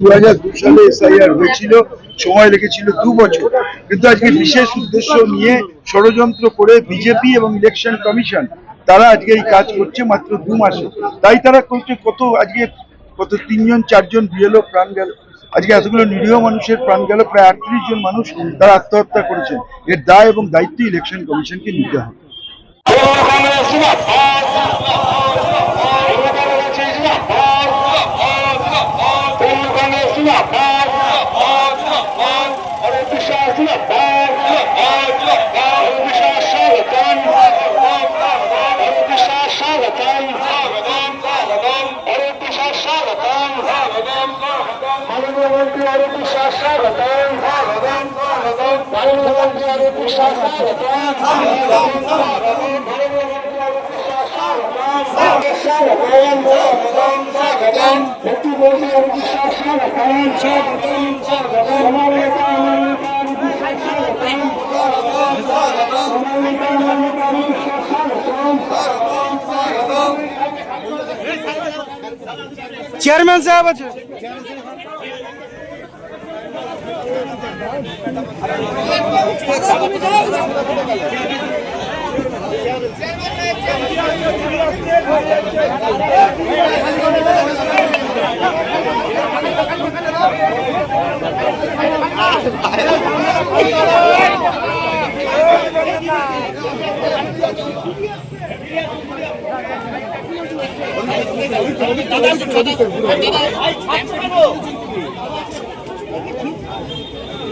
দু সালে এসআইআর হয়েছিল, সময় লেগেছিল দু বছর। কিন্তু আজকে বিশেষ উদ্দেশ্য নিয়ে ষড়যন্ত্র করে বিজেপি এবং ইলেকশন কমিশন তারা আজকে এই কাজ করছে মাত্র দু মাসে। তাই তারা করছে কত, আজকে কত তিনজন, চারজন বিএলও প্রাণ গেল। আজকে এতগুলো নিরীহ মানুষের প্রাণ গেল, প্রায় আটত্রিশ জন মানুষ তারা আত্মহত্যা করেছেন। এর দায় এবং দায়িত্ব ইলেকশন কমিশনকে নিতে হবে। মাননীয়মন্ত্রী অরূপ বিশ্বাস স্বাগতম মাননীয়মন্ত্রী অরূপ বিশ্বাস স্বাগতম ব্যক্তিবর্গী অরূপ বিশ্বাস স্বাগতম স্বাগতম স্বাগতম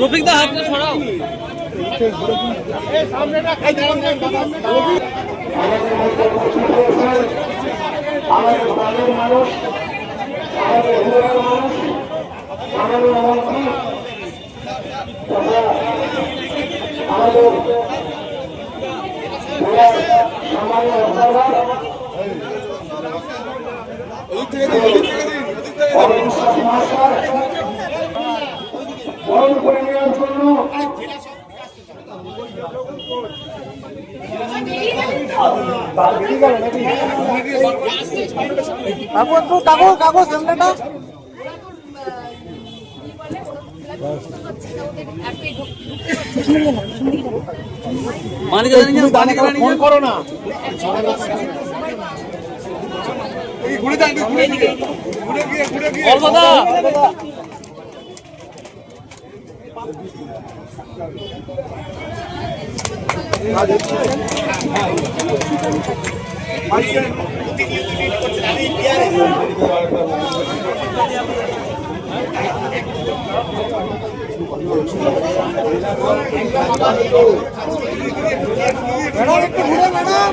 রফিক দা হাতটা সরাও। আমাদের বরণ করে নেওয়ার জন্য। ফোন করো না। ম্যাডাম একটু ঘুরে ম্যাডাম